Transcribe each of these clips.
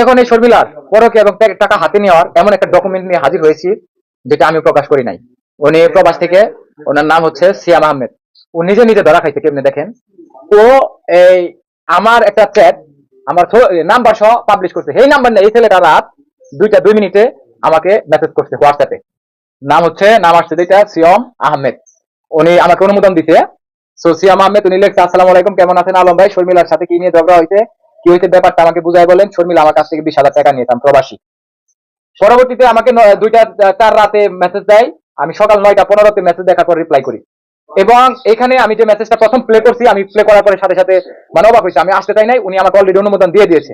এখন এই শর্মিলার পরকে এবং টাকা হাতে নেওয়ার এমন একটা ডকুমেন্ট নিয়ে হাজির হয়েছি, যেটা আমি প্রকাশ করি নাই। উনি প্রবাস থেকে, ওনার নাম হচ্ছে সিয়াম আহমেদ। ও নিজে নিজে ধরা খাইছে, কেমনি দেখেন? ও এই আমার একটা চ্যাট আমার নাম্বার সহ পাবলিশ করছে। এই নাম্বার না, এই ছেলেটা রাত দুইটা, দুই মিনিটে আমাকে মেসেজ করছে হোয়াটসঅ্যাপে নাম হচ্ছে, নাম আসছে যেটা সিয়ম আহমেদ। উনি আমাকে অনুমোদন দিতে সো সিয়াম আহমেদ, উনি লিখছে, আসসালামু আলাইকুম, কেমন আছেন আলম ভাই? শর্মিলার সাথে কি নিয়ে ঝগড়া হয়েছে কি হয়েছে? ব্যাপারটা আমাকে বুঝাই বলেন। শর্মিলা আমার কাছ থেকে বিশ হাজার টাকা নিয়েতাম প্রবাসী। পরবর্তীতে আমাকে দুইটা চার রাতে মেসেজ দেয়। আমি সকাল নয়টা পনেরোতে মেসেজ দেখার পর রিপ্লাই করি। এবং এখানে আমি যে মেসেজটা প্রথম প্লে করছি, আমি প্লে করার পরে সাথে সাথে মানে অবাক হয়েছে। আমি আসতে চাই নাই, উনি আমাকে অলরেডি অনুমোদন দিয়ে দিয়েছে।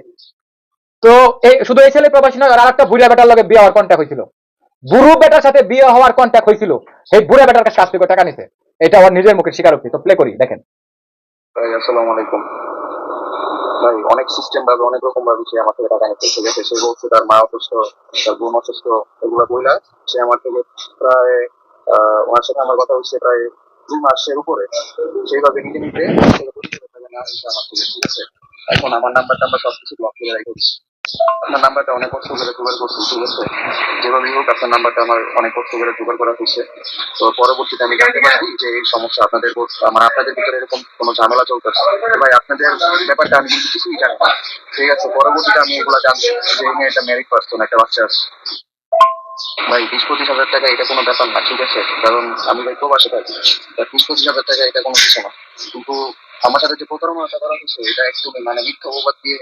তো এই শুধু এই ছেলে প্রবাসী নয়, আর একটা বুড়া বেটার লগে বিয়ে হওয়ার কন্ট্যাক্ট হয়েছিল। বুড়ো বেটার সাথে বিয়ে হওয়ার কন্ট্যাক্ট হয়েছিল। এই বুড়া বেটার কাছে শাস্তি করে টাকা নিছে। এটা আমার নিজের মুখে স্বীকারোক্তি। তো প্লে করি, দেখেন। আসসালামু আলাইকুম। ভাই, অনেক সিস্টেম ভাবে, অনেক রকম ভাবে সে আমার থেকে টাকা নিতে ঠিক আছে সে বলছে, তার মা অসুস্থ, তার বোন অসুস্থ, এগুলো বইলা সে আমার থেকে প্রায় ওনার সাথে আমার কথা হচ্ছে প্রায় দুই মাসের উপরে। সেইভাবে নেওয়া হয়েছে আমার থেকে ঠিক আছে। এখন আমার নাম্বার টাম্বার সবকিছু ব্লক করে রেখে আপনার নাম্বারটা অনেক কষ্ট করে জোগাড় করছি ঠিক আছে যেভাবে হোক, আপনার নাম্বারটা আমার অনেক কষ্ট করে জোগাড় করা হয়েছে। তো পরবর্তীতে আমি জানতে পারছি যে এই সমস্যা আপনাদের আমার আপনাদের ভিতরে এরকম কোনো ঝামেলা চলতেছে? ভাই, আপনাদের ব্যাপারটা আমি কিন্তু কিছুই জানি না। ঠিক আছে, পরবর্তীতে আমি এগুলো জানছি যে এই মেয়েটা ম্যারিড পার্সন একটা বাচ্চা আছে। ভাই, বিশ পঁচিশ হাজার টাকা এটা কোনো ব্যাপার না, ঠিক আছে? কারণ আমি ভাই প্রবাসে থাকি। বিশ পঁচিশ হাজার টাকা এটা কোনো কিছু না। কিন্তু আমার সাথে যে প্রতারণাটা করা হচ্ছে এটা একটু মানে মিথ্যা অপবাদ দিয়ে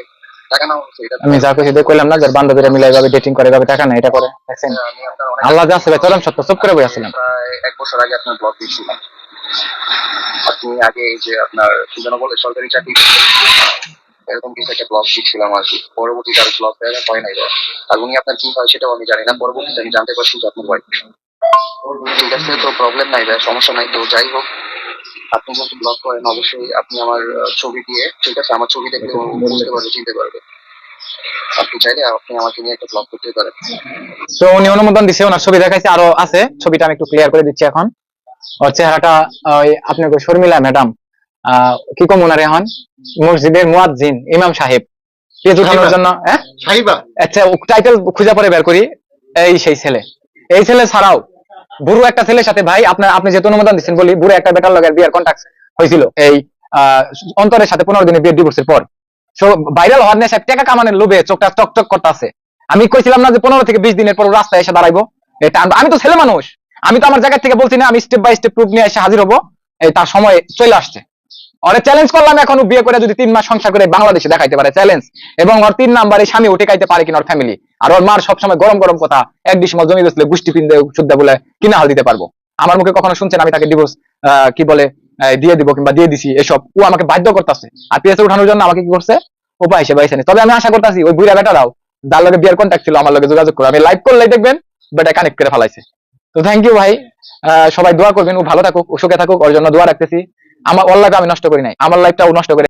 আমি যা কিছু কইলাম না যার বান্ধবীরা মিলে এভাবে ডেটিং করে এভাবে টাকা নেয় এটা করে দেখছেন? আপনার আল্লাহ যা আছে চরম সত্য চুপ করে বসেছিলাম এক বছর আগে আপনার ব্লগ দিয়েছিলাম। আপনি আগে এই যে আপনার কি যেন বলে সরকারি চাকরি এরকম কিছু একটা ব্লগ দিচ্ছিলাম আর কি। পরবর্তীতে আর ব্লগ দেওয়া হয় নাই। আর উনি আপনার কি হয় সেটাও আমি জানি না পরবর্তীতে আমি জানতে পারছি যে আপনার হয় ঠিক আছে তো প্রবলেম নাই ভাই সমস্যা নাই। তো যাই হোক আপনি যেহেতু ব্লগ করেন অবশ্যই আপনি আমার ছবি দিয়ে ঠিক আছে? আমার ছবি দেখলে বুঝতে পারবে চিনতে পারবে। আপনি চাইলে আপনি আমাকে নিয়ে একটা ব্লগ করতে পারেন। তো উনি অনুমোদন দিছে ওনার ছবি দেখাইছে আরও আছে। ছবিটা আমি একটু ক্লিয়ার করে দিচ্ছি এখন। ওর চেহারাটা ওই আপনাকে শর্মিলা ম্যাডাম কি কম ওনার এখন? মসজিদের মুয়াজ্জিন ইমাম সাহেব। পেজ উঠানোর জন্য হ্যাঁ? সাহিবা? আচ্ছা টাইটেল খুঁজে পরে বের করি। এই সেই ছেলে। এই ছেলে ছাড়াও বুড়ো একটা ছেলের সাথে ভাই, আপনার আপনি যেহেতু অনুমোদন দিচ্ছেন বলি, বুড়ো একটা বেটার লগের বিয়ের কন্ট্যাক্ট হয়েছিল। এই অন্তরের সাথে পনেরো দিনের বিয়ের ডিভোর্সের পর। ভাইরাল হওয়ার নেশায় টাকা কামানোর লোভে চোখটা চকচক করতেছে। আমি কইছিলাম না যে পনেরো থেকে বিশ দিনের পর রাস্তায় এসে দাঁড়াইবো। এটা। আমি তো ছেলে মানুষ। আমি তো আমার জায়গা থেকে বলছি না, আমি স্টেপ বাই স্টেপ প্রুফ নিয়ে এসে হাজির হব। এই তার সময় চলে আসছে। ওরে চ্যালেঞ্জ করলাম এখন বিয়ে করে যদি তিন মাস সংসার করে বাংলাদেশে দেখাইতে পারে। চ্যালেঞ্জ এবং ওর তিন নাম্বারে স্বামী উঠে খাইতে পারে কিনা ওর ফ্যামিলি আর ওর মার সবসময় গরম গরম কথা, এক ডিসিমাল জমি বেচলে গোষ্ঠী পিন্দে শুদ্ধা বলে কিনা হাল দিতে পারব? আমার মুখে কখনো শুনছেন আমি তাকে ডিভোর্স কি বলে দিয়ে দিব কিংবা দিয়ে দিছি, এসব। ও আমাকে বাধ্য করতেছে। আর পিএসএ উঠানোর জন্য আমাকে কি করছে? উপায় সে পাইছে না। তবে আমি আশা করতেছি, ওই বুড়া বেটারাও যার লগে বিয়ার কন্ট্যাক্ট ছিল, আমার লগে যোগাযোগ করে আমি লাইভ করলেই দেখবেন, বেটা কানেক্ট করে ফেলাইছে। তো থ্যাংক ইউ ভাই। সবাই দোয়া করবেন, ও ভালো থাকুক, ও সুখে থাকুক, ওর জন্য দোয়া রাখতেছি। আমার, ওর লাইফ আমি নষ্ট করি নাই। আমার লাইফটা ও নষ্ট করে